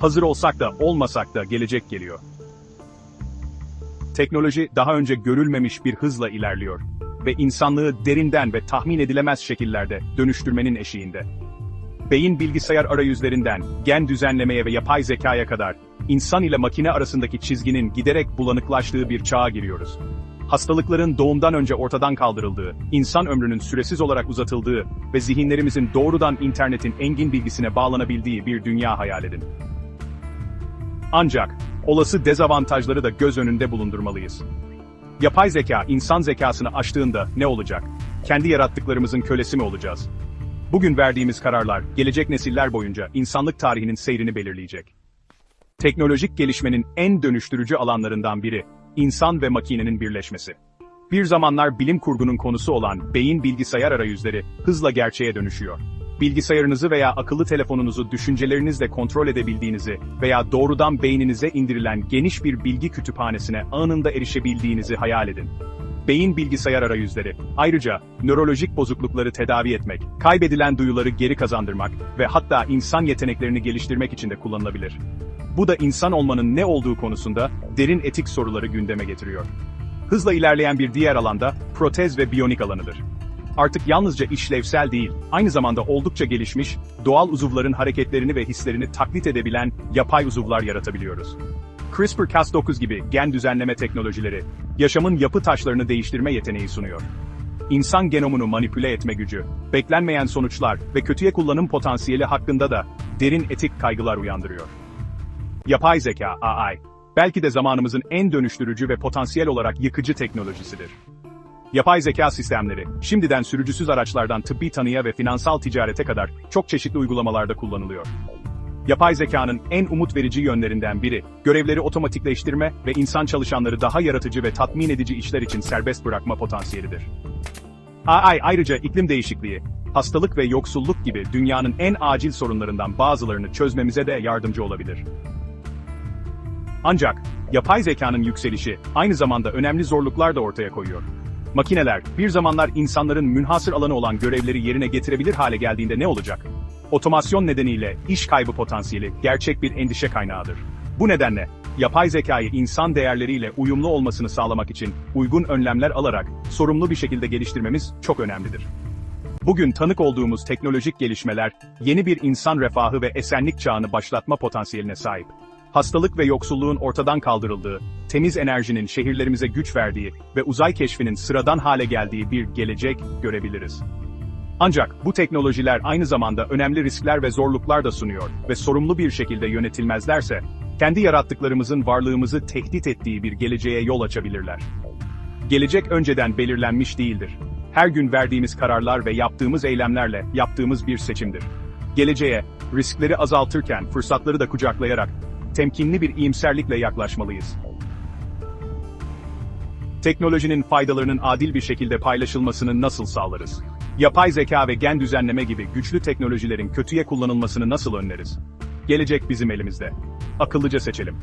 Hazır olsak da olmasak da gelecek geliyor. Teknoloji daha önce görülmemiş bir hızla ilerliyor ve insanlığı derinden ve tahmin edilemez şekillerde dönüştürmenin eşiğinde. Beyin bilgisayar arayüzlerinden, gen düzenlemeye ve yapay zekaya kadar, insan ile makine arasındaki çizginin giderek bulanıklaştığı bir çağa giriyoruz. Hastalıkların doğumdan önce ortadan kaldırıldığı, insan ömrünün süresiz olarak uzatıldığı ve zihinlerimizin doğrudan internetin engin bilgisine bağlanabildiği bir dünya hayal edin. Ancak, olası dezavantajları da göz önünde bulundurmalıyız. Yapay zeka insan zekasını aştığında ne olacak? Kendi yarattıklarımızın kölesi mi olacağız? Bugün verdiğimiz kararlar, gelecek nesiller boyunca insanlık tarihinin seyrini belirleyecek. Teknolojik gelişmenin en dönüştürücü alanlarından biri, insan ve makinenin birleşmesi. Bir zamanlar bilim kurgunun konusu olan beyin bilgisayar arayüzleri hızla gerçeğe dönüşüyor. Bilgisayarınızı veya akıllı telefonunuzu düşüncelerinizle kontrol edebildiğinizi veya doğrudan beyninize indirilen geniş bir bilgi kütüphanesine anında erişebildiğinizi hayal edin. Beyin bilgisayar arayüzleri, ayrıca nörolojik bozuklukları tedavi etmek, kaybedilen duyuları geri kazandırmak ve hatta insan yeteneklerini geliştirmek için de kullanılabilir. Bu da insan olmanın ne olduğu konusunda derin etik soruları gündeme getiriyor. Hızla ilerleyen bir diğer alanda protez ve biyonik alanıdır. Artık yalnızca işlevsel değil, aynı zamanda oldukça gelişmiş, doğal uzuvların hareketlerini ve hislerini taklit edebilen yapay uzuvlar yaratabiliyoruz. CRISPR-Cas9 gibi gen düzenleme teknolojileri, yaşamın yapı taşlarını değiştirme yeteneği sunuyor. İnsan genomunu manipüle etme gücü, beklenmeyen sonuçlar ve kötüye kullanım potansiyeli hakkında da derin etik kaygılar uyandırıyor. Yapay zeka, AI, belki de zamanımızın en dönüştürücü ve potansiyel olarak yıkıcı teknolojisidir. Yapay zeka sistemleri, şimdiden sürücüsüz araçlardan tıbbi tanıya ve finansal ticarete kadar çok çeşitli uygulamalarda kullanılıyor. Yapay zekanın en umut verici yönlerinden biri, görevleri otomatikleştirme ve insan çalışanları daha yaratıcı ve tatmin edici işler için serbest bırakma potansiyelidir. AI ayrıca iklim değişikliği, hastalık ve yoksulluk gibi dünyanın en acil sorunlarından bazılarını çözmemize de yardımcı olabilir. Ancak, yapay zekanın yükselişi aynı zamanda önemli zorluklar da ortaya koyuyor. Makineler, bir zamanlar insanların münhasır alanı olan görevleri yerine getirebilir hale geldiğinde ne olacak? Otomasyon nedeniyle iş kaybı potansiyeli gerçek bir endişe kaynağıdır. Bu nedenle, yapay zekayı insan değerleriyle uyumlu olmasını sağlamak için uygun önlemler alarak sorumlu bir şekilde geliştirmemiz çok önemlidir. Bugün tanık olduğumuz teknolojik gelişmeler, yeni bir insan refahı ve esenlik çağını başlatma potansiyeline sahip. Hastalık ve yoksulluğun ortadan kaldırıldığı, temiz enerjinin şehirlerimize güç verdiği ve uzay keşfinin sıradan hale geldiği bir gelecek görebiliriz. Ancak bu teknolojiler aynı zamanda önemli riskler ve zorluklar da sunuyor ve sorumlu bir şekilde yönetilmezlerse, kendi yarattıklarımızın varlığımızı tehdit ettiği bir geleceğe yol açabilirler. Gelecek önceden belirlenmiş değildir. Her gün verdiğimiz kararlar ve yaptığımız eylemlerle yaptığımız bir seçimdir. Geleceğe, riskleri azaltırken fırsatları da kucaklayarak, temkinli bir iyimserlikle yaklaşmalıyız. Teknolojinin faydalarının adil bir şekilde paylaşılmasını nasıl sağlarız? Yapay zeka ve gen düzenleme gibi güçlü teknolojilerin kötüye kullanılmasını nasıl önleriz? Gelecek bizim elimizde. Akıllıca seçelim.